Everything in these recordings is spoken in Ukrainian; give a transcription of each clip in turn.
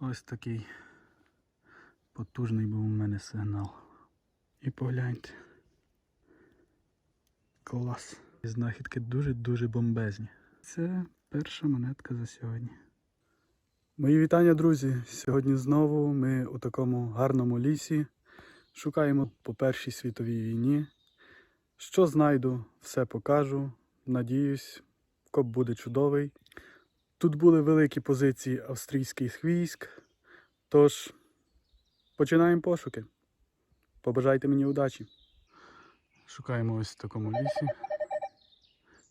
Ось такий потужний був у мене сигнал. І погляньте. Клас. Знахідки дуже-дуже бомбезні. Це перша монетка за сьогодні. Мої вітання, друзі! Сьогодні знову ми у такому гарному лісі шукаємо по Першій світовій війні. Що знайду, все покажу. Надіюсь, коп буде чудовий. Тут були великі позиції австрійських військ. Тож починаємо пошуки. Побажайте мені удачі. Шукаємо ось в такому лісі.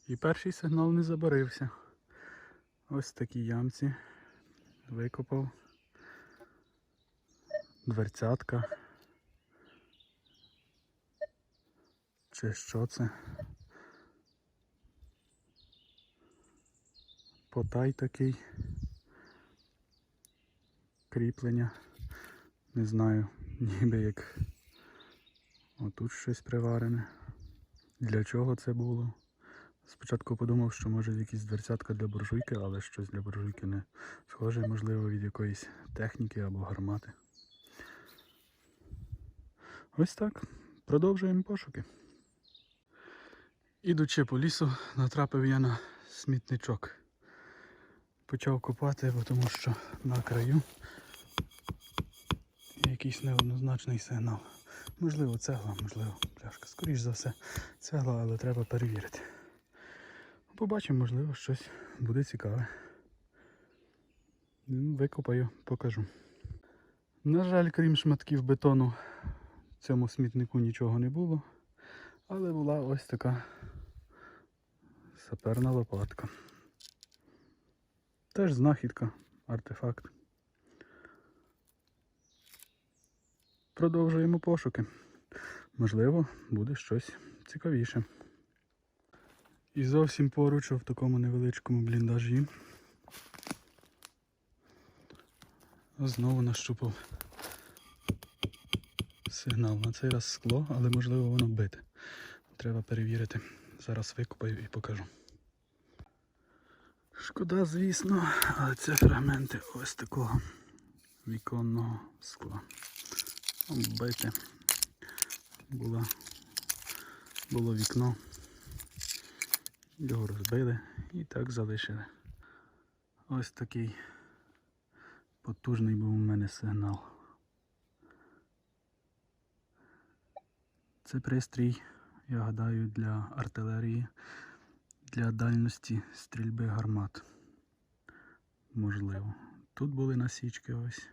І перший сигнал не забарився. Ось такі ямці. Викопав. Дверцятка. Чи що це? Потай такий. Кріплення. Не знаю, ніби як отут щось приварене. Для чого це було? Спочатку подумав, що може якісь дверцятка для буржуйки, але щось для буржуйки не схоже, можливо, від якоїсь техніки або гармати. Ось так. Продовжуємо пошуки. Ідучи по лісу, натрапив я на смітничок. Почав копати, тому що на краю якийсь неоднозначний сигнал. Можливо, цегла, можливо, пляшка. Скоріш за все, цегла, але треба перевірити. Побачимо, можливо, щось буде цікаве. Викопаю, покажу. На жаль, крім шматків бетону, в цьому смітнику нічого не було. Але була ось така саперна лопатка. Теж знахідка, артефакт. Продовжуємо пошуки. Можливо, буде щось цікавіше. І зовсім поруч в такому невеличкому бліндажі. Знову нащупав сигнал. На цей раз скло, але можливо воно бите. Треба перевірити. Зараз викопаю і покажу. Шкода, звісно, але це фрагменти ось такого віконного скла. Бите. Було, було вікно. Його розбили і так залишили. Ось такий потужний був у мене сигнал. Це пристрій, я гадаю, для артилерії, для дальності стрільби гармат. Можливо. Тут були насічки ось.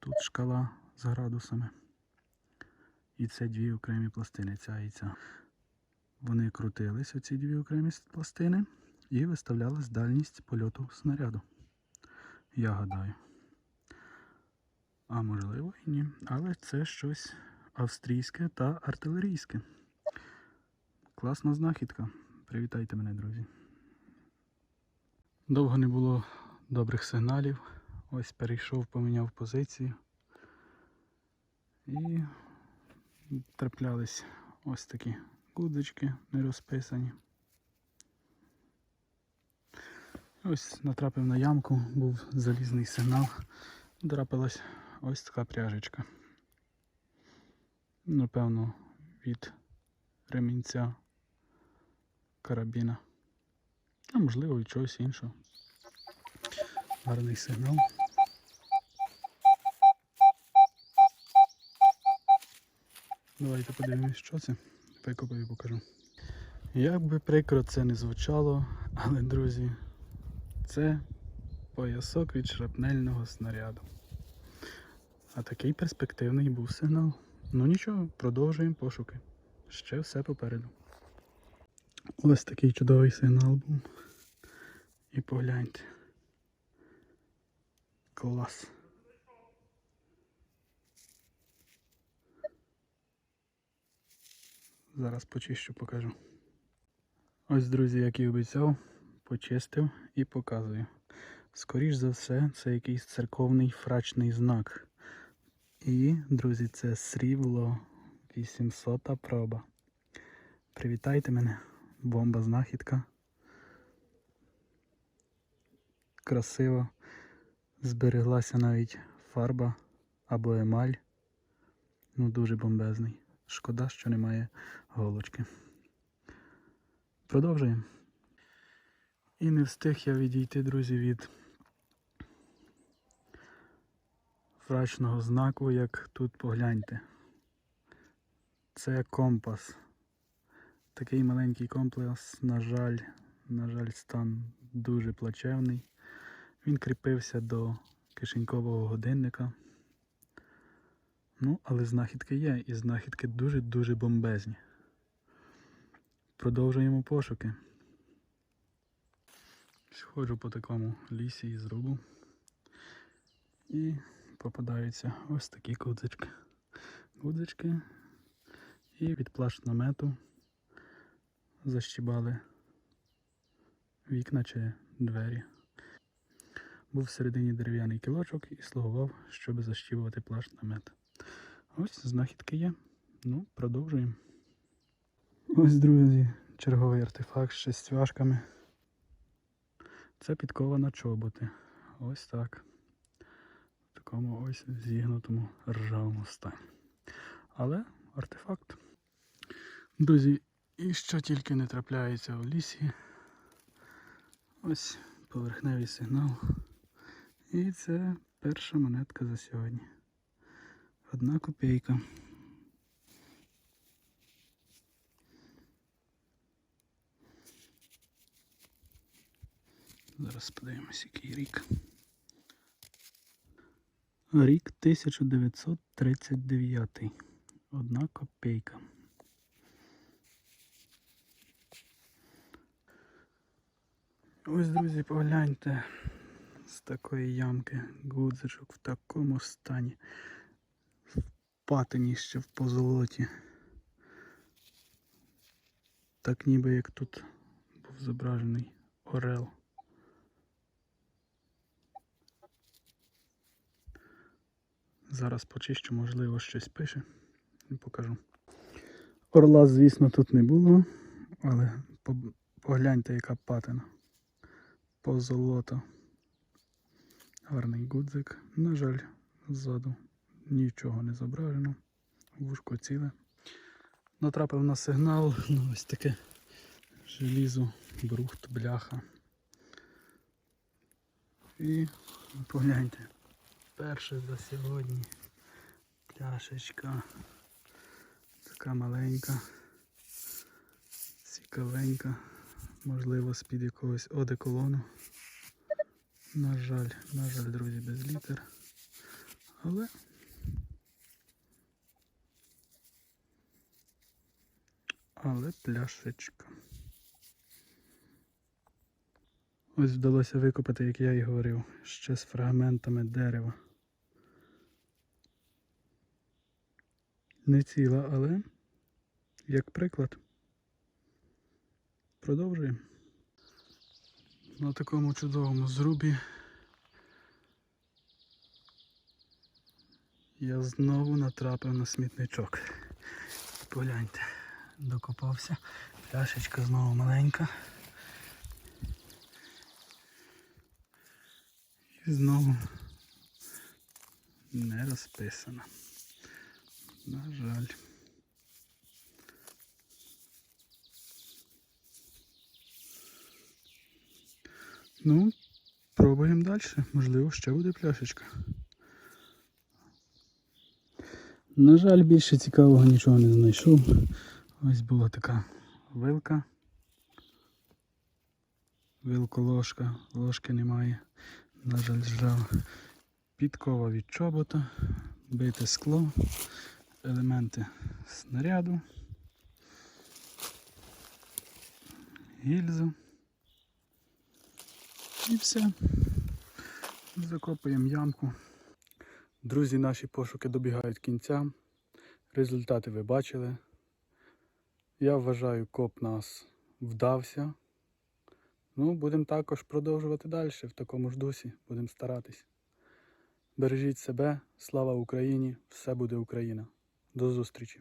Тут шкала з градусами. І це дві окремі пластини, ця і ця. Вони крутились, оці дві окремі пластини, і виставлялась дальність польоту снаряду. Я гадаю. А можливо і ні. Але це щось австрійське та артилерійське. Класна знахідка. Привітайте мене, друзі. Довго не було добрих сигналів. Ось перейшов, поміняв позицію. І траплялись ось такі гудзички не розписані. Ось натрапив на ямку, був залізний сигнал. Драпилась ось така пряжечка. Напевно, від ремінця карабіна. А можливо від чогось іншого. Гарний сигнал. Давайте подивимось, що це. Викопаю і покажу. Як би прикро це не звучало, але, друзі, це поясок від шрапнельного снаряду. А такий перспективний був сигнал. Ну нічого, продовжуємо пошуки. Ще все попереду. Ось такий чудовий сигнал був. І погляньте. Клас. Зараз почищу, покажу. Ось, друзі, як і обіцяв, почистив і показую. Скоріш за все, це якийсь церковний фрачний знак. І, друзі, це срібло 800 проба. Привітайте мене, бомба знахідка. Красиво Збереглася навіть фарба або емаль. Ну, дуже бомбезний. Шкода, що немає голочки. Продовжуємо. І не встиг я відійти, друзі, від фрачного знаку, як тут погляньте. Це компас. Такий маленький компас, на жаль, на жаль, стан дуже плачевний. Він кріпився до кишенькового годинника. Ну, але знахідки є, і знахідки дуже-дуже бомбезні. Продовжуємо пошуки. Ходжу по такому лісі і зрубу. І попадаються ось такі гудзички. Гудзички. І від плащ намету защібали вікна чи двері. Був всередині дерев'яний кілочок і слугував, щоб защібувати плащ намет. Ось знахідки є. Ну, продовжуємо. Ось, друзі, черговий артефакт з шестяшками. Це підкова на чоботи. Ось так. В такому ось зігнутому ржавому стані. Але артефакт. Друзі, і що тільки не трапляється в лісі. Ось поверхневий сигнал. І це перша монетка за сьогодні. Одна копійка. Зараз подивимось, який рік. Рік 1939. Одна копійка. Ось, друзі, погляньте з такої ямки гудзичок в такому стані. В патині ще в позолоті. Так ніби як тут був зображений орел. Зараз почищу, можливо, щось пише покажу. Орла, звісно, тут не було, але погляньте, яка патина. Позолота. Гарний гудзик. На жаль, ззаду нічого не зображено. Вушко ціле. Натрапив на сигнал, ну ось таке желізо, брухт, бляха. І погляньте. Перше за сьогодні. Пляшечка. Така маленька, цікавенька, можливо, з-під якогось одеколону. На жаль, на жаль, друзі, без літер. Але але пляшечка. Ось вдалося викопати, як я і говорив, ще з фрагментами дерева. Не ціла, але як приклад. Продовжуємо. На такому чудовому зрубі я знову натрапив на смітничок. Погляньте, докопався. Пляшечка знову маленька. І знову не розписана. На жаль. Ну, пробуємо далі. Можливо, ще буде пляшечка. На жаль, більше цікавого нічого не знайшов. Ось була така вилка. Вилко-ложка, ложки немає. На жаль, жав. Підкова від чобота, бите скло, елементи снаряду, гільзу. І все. Закопуємо ямку. Друзі, наші пошуки добігають кінця. Результати ви бачили. Я вважаю, коп нас вдався. Ну, будемо також продовжувати далі в такому ж дусі. Будемо старатись. Бережіть себе, слава Україні! Все буде Україна. До зустрічі!